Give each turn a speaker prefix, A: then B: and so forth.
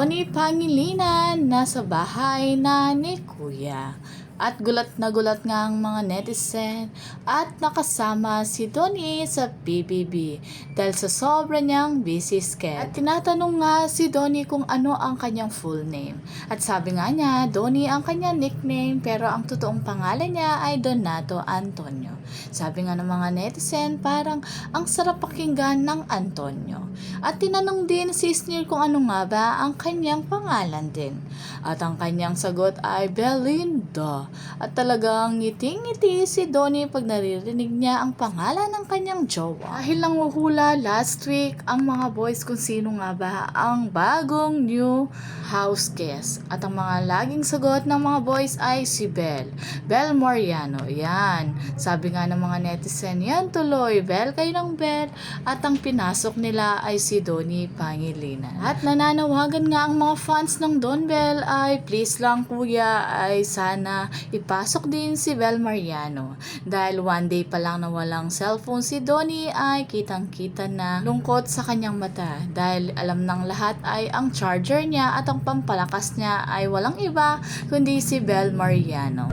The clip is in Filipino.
A: Donnie Pangilinan nasa bahay na ni Kuya. At gulat na gulat nga ang mga netizen at nakasama si Donnie sa PBB dahil sa sobra niyang busy schedule. At tinatanong nga si Donnie kung ano ang kanyang full name. At sabi nga niya, Donnie ang kanyang nickname pero ang totoong pangalan niya ay Donato Antonio. Sabi nga ng mga netizen, parang ang sarap pakinggan ng Antonio. At tinanong din si Sneer kung ano nga ba ang kanyang pangalan din. At ang kanyang sagot ay Belinda. At talagang ngiting-ngiti si Donnie pag naririnig niya ang pangalan ng kanyang jowa. Dahil lang uhula last week ang mga boys kung sino nga ba ang bagong new house guest. At ang mga laging sagot ng mga boys ay si Belle. Belle Moriano. Yan. Sabi nga ng mga netizen, yan tuloy. Belle kayo ng Belle. At ang pinasok nila ay si Donnie Pangilinan. At nananawagan nga ang mga fans ng Don Bell ay please lang kuya ay sana ipasok din si Belle Mariano. Dahil one day pa lang na walang cellphone si Donnie ay kitang-kita na lungkot sa kanyang mata. Dahil alam ng lahat ay ang charger niya at ang pampalakas niya ay walang iba kundi si Belle Mariano.